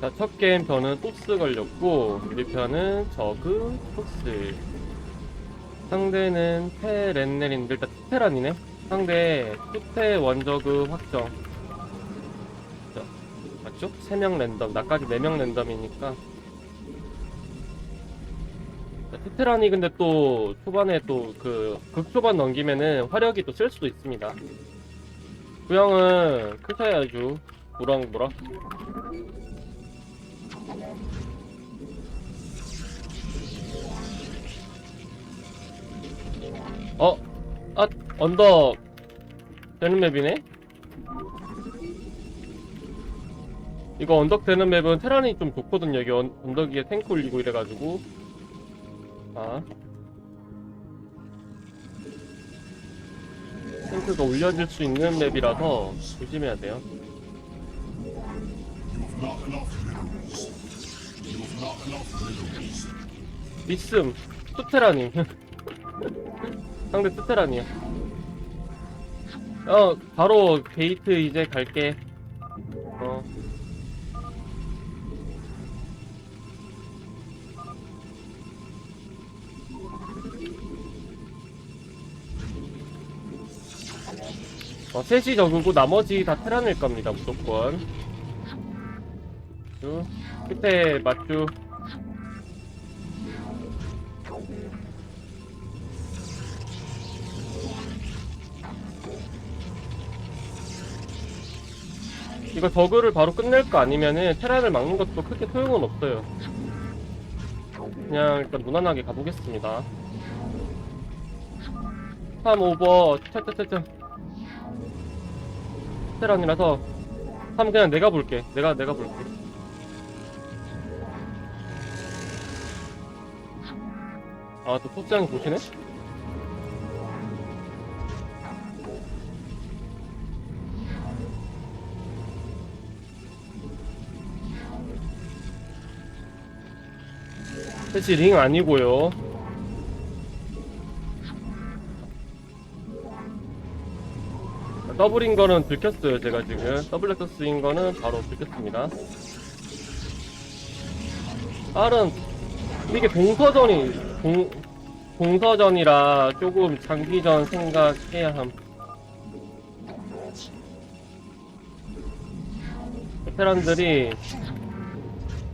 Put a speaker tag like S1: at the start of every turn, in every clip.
S1: 자, 첫 게임 저는 토스 걸렸고, 우리 편은 저그, 토스. 상대는 테렌넬인데, 일단 투테란이네? 상대 투테 원저그 확정. 자, 맞죠? 3명 랜덤, 나까지 4명 랜덤이니까. 자, 투테란이 근데 또 초반에 또 그 극초반 넘기면은 화력이 또 쓸 수도 있습니다. 구형은 크셔야죠. 무럭무럭. 어? 아, 언덕 되는 맵이네? 이거 언덕 되는 맵은 테란이 좀 좋거든요. 여기 언, 언덕 위에 탱크 올리고 이래가지고. 아. 탱크가 올려질 수 있는 맵이라서 조심해야 돼요. 미씀, 스테라님. 상대 스테라니야. 어, 바로 게이트 이제 갈게. 어. 어, 셋이 적으고 나머지 다 테란일 겁니다, 무조건. 쭉. 끝에 맞주. 이거 저그를 바로 끝낼 거 아니면은 테란을 막는 것도 크게 소용은 없어요. 그냥 일단 무난하게 가보겠습니다. 3 오버 채채채채 테란이라서 3 그냥 내가 볼게. 내가 내가 볼게. 아또 소장이 보시네? 사실 링 아니고요. 더블인 거는 들켰어요, 제가 지금. 더블 렉서스인 거는 바로 들켰습니다. R은, 이게 동서전이, 동, 동서전이라 조금 장기전 생각해야 함. 테란들이,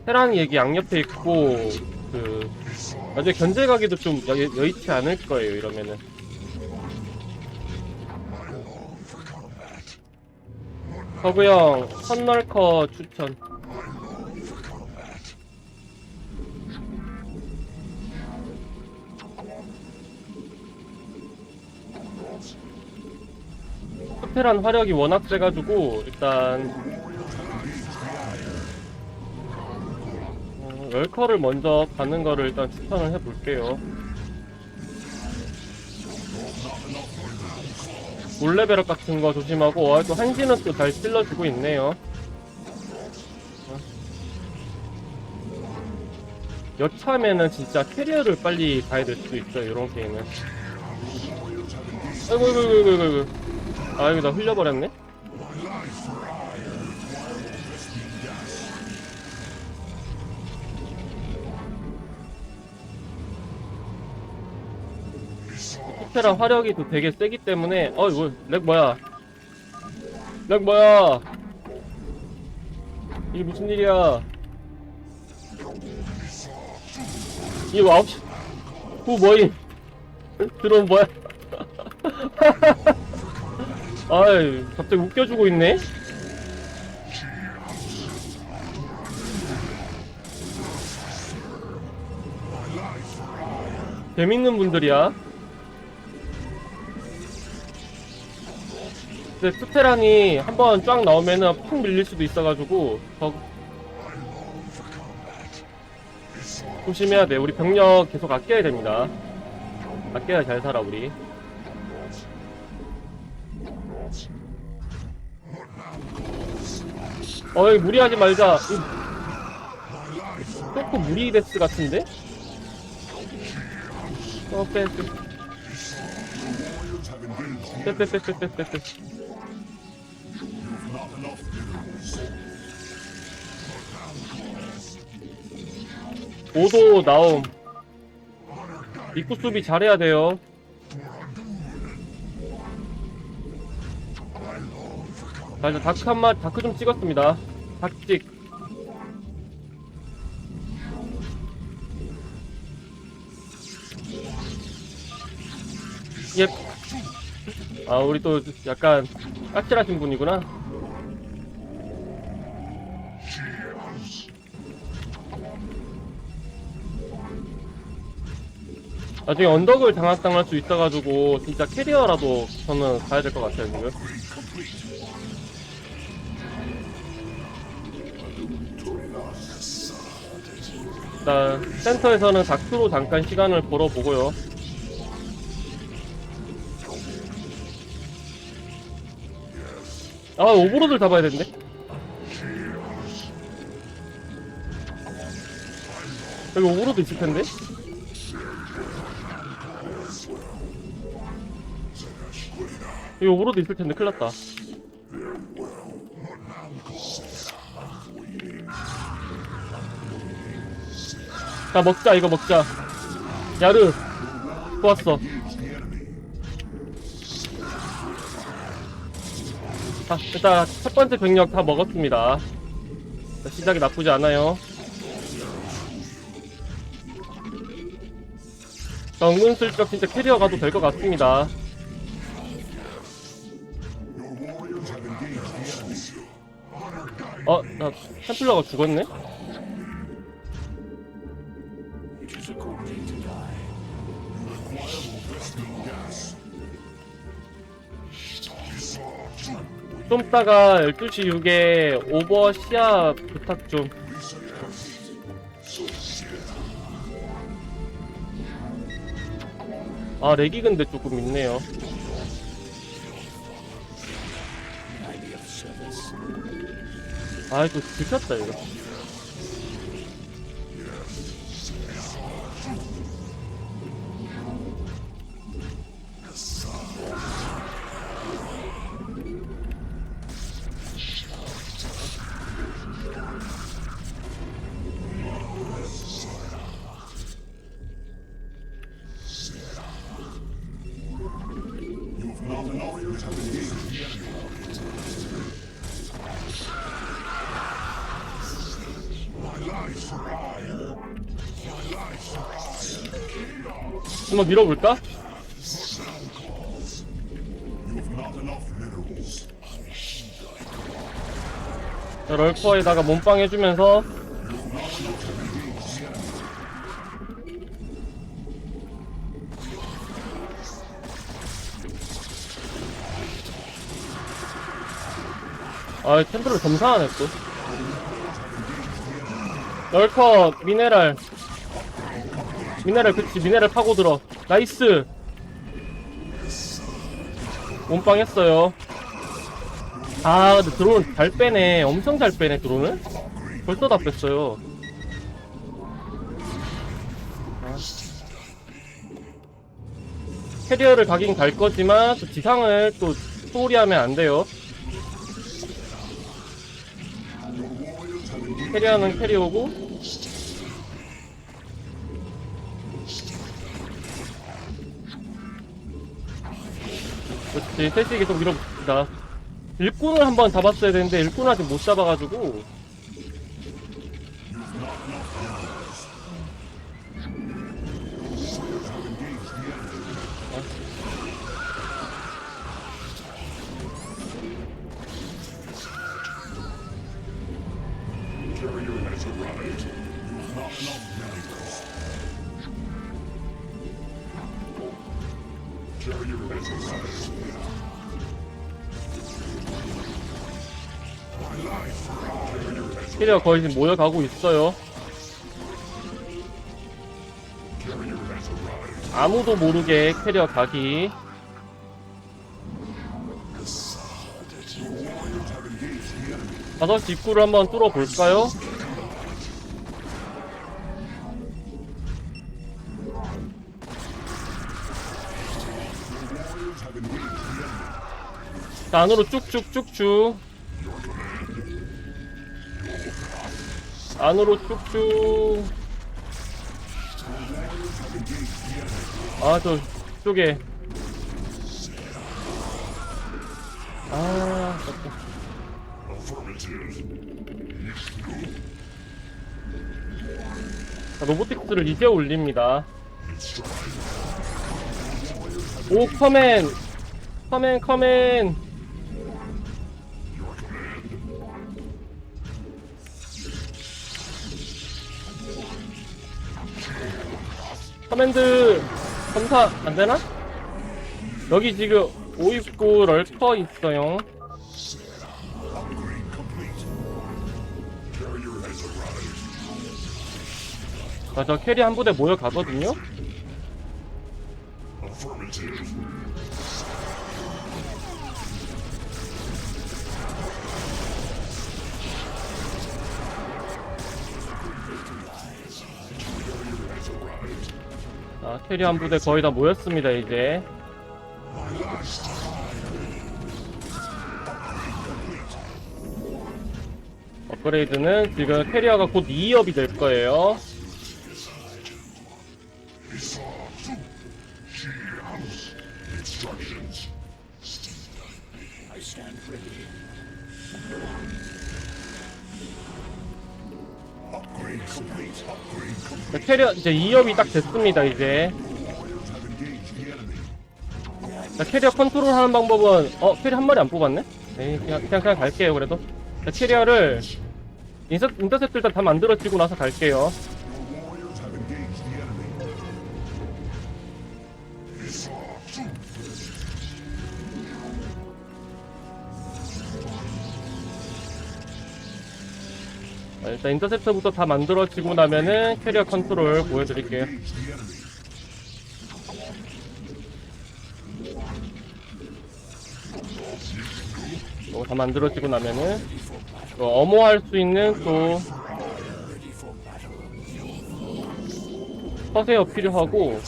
S1: 테란 얘기 양옆에 있고, 그, 나중에 견제 가기도 좀 여, 여의치 않을 거예요, 이러면은. 서구형 선널커 추천. 스페란 화력이 워낙 세가지고 일단 어, 럴커를 먼저 가는 거를 일단 추천을 해볼게요. 몰레베럭 같은 거 조심하고 아, 또 한시는 또 잘 찔러주고 있네요. 어. 여차하면은 진짜 캐리어를 빨리 가야 될 수도 있어요. 이런 게임은. 아이고 아이고 아이고 아이고 아이고. 아이고 나 흘려버렸네. 스페라 화력이 또 되게 세기 때문에 어 이거 렉 뭐야? 렉 뭐야? 이게 무슨 일이야? 이거 아홉 시 후 뭐임 드론 뭐야? 아이 갑자기 웃겨주고 있네? 재밌는 분들이야 근데 스테란이 한번 쫙 나오면은 푹 밀릴 수도 있어가지고 더 조심해야 돼. 우리 병력 계속 아껴야 됩니다. 아껴야 잘 살아 우리. 어이 무리하지 말자. 이- 조금 무리데스 같은데? 어 빼. 빼. 빼빼빼빼빼 오도 나옴. 입구 수비 잘해야 돼요. 자, 이제 다크 한 마, 다크 좀 찍었습니다. 다크 찍. 예. 아, 우리 또 약간 까칠하신 분이구나. 나중에 언덕을 장악당할 수 있어가지고 진짜 캐리어라도 저는 가야 될 것 같아요 지금. 일단 센터에서는 다크로 잠깐 시간을 벌어보고요. 아 오버로드를 잡아야 되는데. 여기 오버로드 있을 텐데. 여기 오버로드 있을 텐데 큰일 났다. 자 먹자 이거 먹자. 야르 좋았어. 자 일단 첫 번째 병력 다 먹었습니다. 자, 시작이 나쁘지 않아요. 자, 은근슬쩍 진짜 캐리어 가도 될 것 같습니다. 어, 나 템플러가 죽었네? 좀 따가 12시 6에 오버 시야 부탁 좀. 아, 렉이 근데 조금 있네요. 아, 또 들켰다, 이거. 한번 밀어볼까? 자, 럴커에다가 몸빵 해주면서 아, 템플을 점사하네 또. 럴커 미네랄 미네랄 그치 미네랄 파고 들어. 나이스. 몸빵 했어요. 아 근데 드론 잘 빼네. 엄청 잘 빼네 드론을 벌써 다 뺐어요. 아. 캐리어를 가긴 갈 거지만 또 지상을 또 소홀히 하면 안 돼요. 캐리어는 캐리어고 셋이 계속 밀어붙입니다. 일꾼을 한번 잡았어야 되는데 일꾼을 아직 못 잡아가지고 캐리어 거의 지금 모여가고 있어요. 아무도 모르게 캐리어 가기 다섯 시 입구를 한번 뚫어 볼까요? 자, 안으로 쭉쭉쭉쭉 안으로 쭉쭉 아, 저, 쪽에. 아, 아깝다. 자, 로보틱스를 이제 올립니다. 오, 커맨! 커맨, 커맨! 커맨드 검사 안 되나? 여기 지금 5입구 럴커 있어요. 아, 저 캐리 한 부대 모여가거든요? 아, 캐리 한 부대 거의 다 모였습니다, 이제. 업그레이드는 지금 캐리어가 곧 2업이 될 거예요. 캐리어 이제 2업이 딱 됐습니다, 이제. 자, 캐리어 컨트롤 하는 방법은 어, 캐리 한 마리 안 뽑았네? 에이, 그냥, 그냥, 그냥 갈게요, 그래도. 자, 캐리어를 인터, 인터셉트 일단 다 만들어지고 나서 갈게요. 일단 인터셉터부터 다 만들어지고 나면은 캐리어 컨트롤 보여드릴게요. 이거 다 만들어지고 나면은 또 엄호할 수 있는 또 서세어 필요하고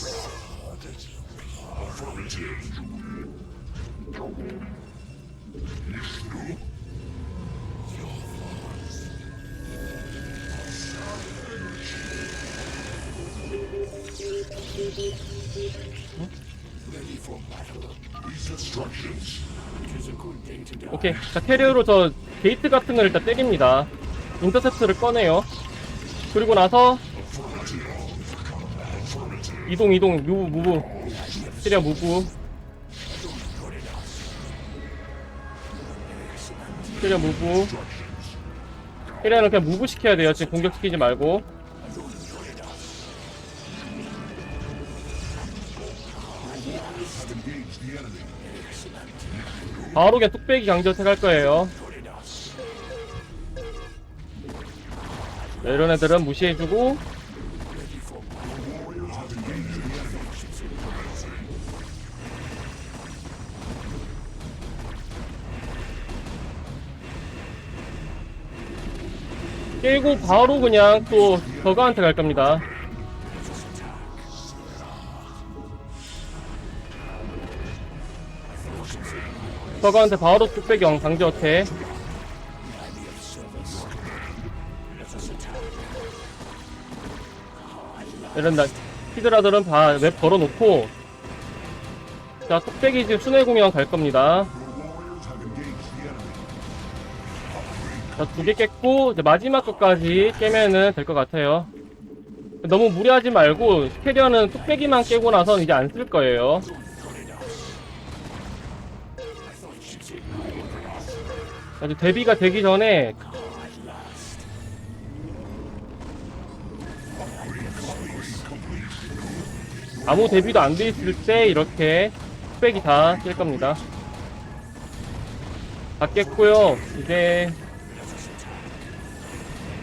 S1: 오케이. 자 캐리어로 저 게이트 같은 걸 일단 때립니다. 인터셉트를 꺼내요. 그리고 나서 이동 이동 무브 무브. 캐리어 무브. 캐리어 무브. 캐리어는 그냥 무브 시켜야 돼요. 지금 공격시키지 말고 바로 그냥 뚝배기 강제어택 할 거예요. 네, 이런 애들은 무시해주고 깨고 바로 그냥 또 저가한테 갈 겁니다. 저가한테 바로 뚝배기 영 강제어택 이런다. 히드라들은 다 웹 걸어놓고 자 뚝배기 지금 순회공연 갈 겁니다. 자두 개 깼고 이제 마지막 것까지 깨면은 될 것 같아요. 너무 무리하지 말고 캐리어는 뚝배기만 깨고 나선 이제 안 쓸 거예요 아주 데뷔가 되기 전에 아무 데뷔도 안 돼 있을 때 이렇게 흑백이 다 낄 겁니다. 다 깼고요. 이제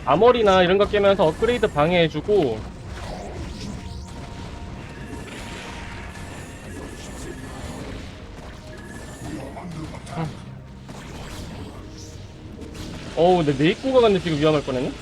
S1: 아머리나 이런 거 깨면서 업그레이드 방해해주고 어우 내 내 입구가 갔는데 지금 위험할 뻔했네?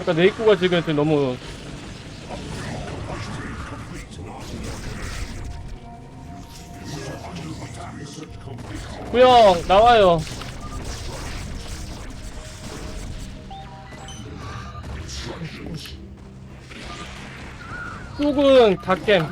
S1: 아까 내 입구가 지금 너무 구형 나와요. 쑥은 닭겜.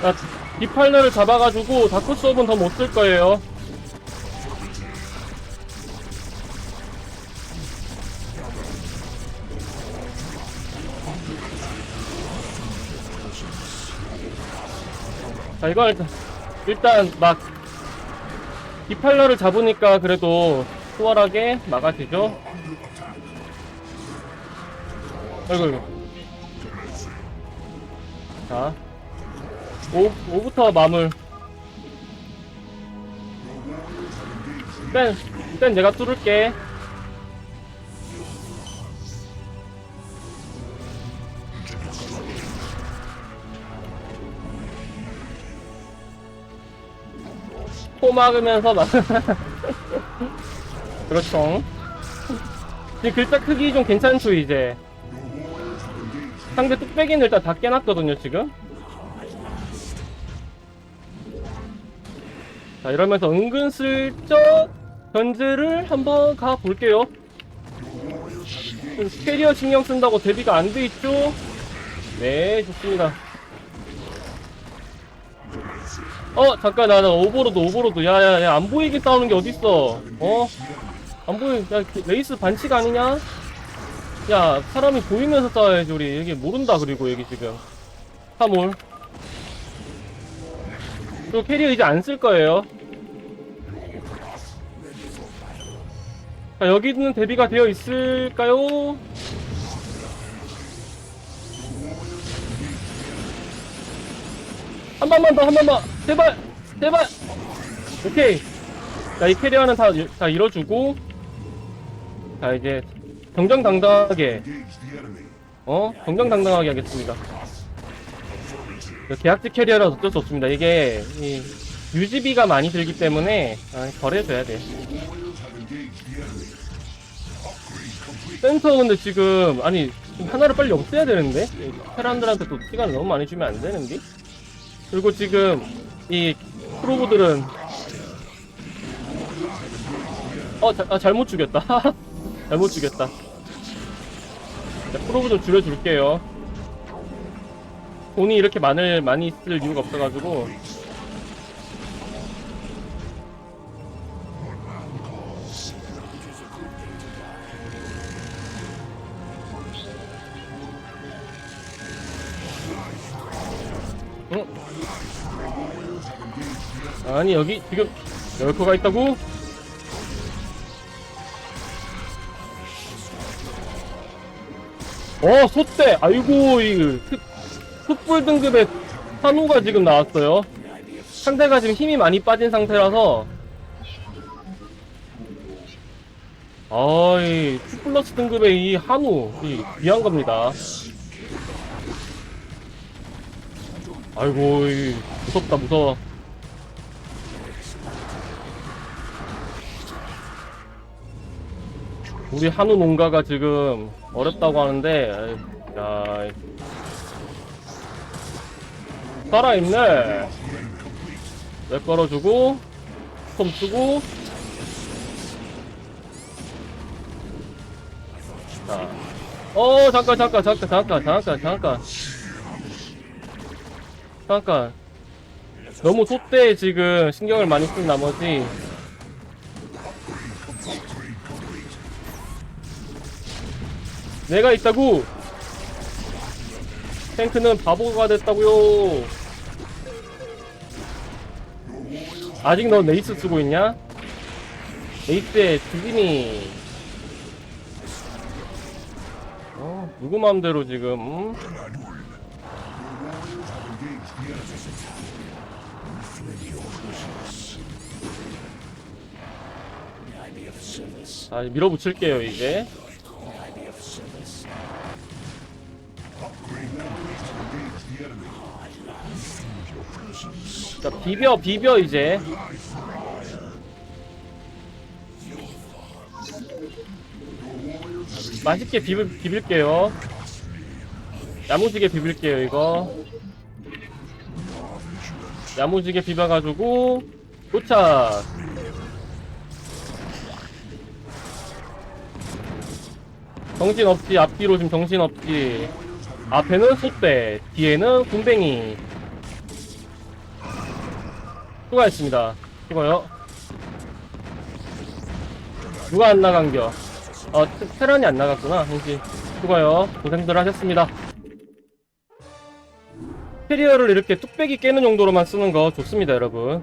S1: 자, 디팔러를 잡아가지고 다크 수업은 더 못 쓸 거예요. 자, 이거 일단, 일단 막 디팔러를 잡으니까 그래도 수월하게 막아지죠. 아이고, 아이고. 자, 5, 5부터 마물. 일단, 일단 내가 뚫을게. 코 막으면서 막. 그렇죠. 지금 글자 크기 좀 괜찮죠, 이제. 상대 뚝배기는 일단 다 깨놨거든요, 지금. 자, 이러면서 은근슬쩍 견제를 한번 가볼게요. 캐리어 신경 쓴다고 대비가 안 돼 있죠? 네, 좋습니다. 어, 잠깐, 나, 나, 오버로드, 오버로드. 야, 야, 야, 안 보이게 싸우는 게 어딨어. 어? 안 보이, 야, 레이스 반칙 아니냐? 야, 사람이 보이면서 싸워야지, 우리. 여기 모른다, 그리고 여기 지금. 사몰. 그리고 캐리어 이제 안 쓸 거예요. 자, 여기는 대비가 되어 있을까요? 한 번만 더, 한 번만. 제발! 제발! 오케이. 자, 이 캐리어는 다, 다 잃어주고. 자, 이제, 정정당당하게. 어? 정정당당하게 하겠습니다. 그 계약직 캐리어라서 어쩔 수 없습니다. 이게, 이, 유지비가 많이 들기 때문에, 아, 거래해줘야 돼. 센터 근데 지금, 아니, 하나를 빨리 없애야 되는데? 이 테란들한테 또 시간을 너무 많이 주면 안 되는데? 그리고 지금, 이, 프로브들은, 어, 자, 아, 잘못 죽였다. 잘못 죽였다. 자, 프로브들 줄여줄게요. 돈이 이렇게 많을, 많이 쓸 이유가 없어가지고. 응? 아니, 여기, 지금, 열커가 있다고? 어, 소떼! 아이고, 이, 특, 숯불 등급의 한우가 지금 나왔어요. 상대가 지금 힘이 많이 빠진 상태라서. 아이, 숯플러스 등급의 이 한우, 이, 귀한 겁니다. 아이고, 이, 무섭다, 무서워. 우리 한우 농가가 지금 어렵다고 하는데, 야, 이- 살아있네. 왜 걸어주고, 스톰 쓰고, 자. 어, 잠깐, 잠깐, 잠깐, 잠깐, 잠깐, 잠깐. 잠깐. 너무 소대에 지금 신경을 많이 쓴 나머지, 내가 있다고! 탱크는 바보가 됐다고요 아직 너 레이스 쓰고 있냐? 레이스에 주진이 어, 누구 맘대로 지금 음? 아 밀어붙일게요 이제 자 비벼 비벼 이제 맛있게 비빌, 비빌게요. 야무지게 비빌게요, 이거. 야무지게 비벼가지고, 도착! 정신없지, 앞뒤로 지금 정신없지. 앞에는 소대, 뒤에는 군뱅이. 수고하셨습니다. 이거요. 누가 안 나간겨? 어, 테- 테란이 안 나갔구나, 현지. 수고요. 고생들 하셨습니다. 캐리어를 이렇게 뚝배기 깨는 정도로만 쓰는 거 좋습니다, 여러분.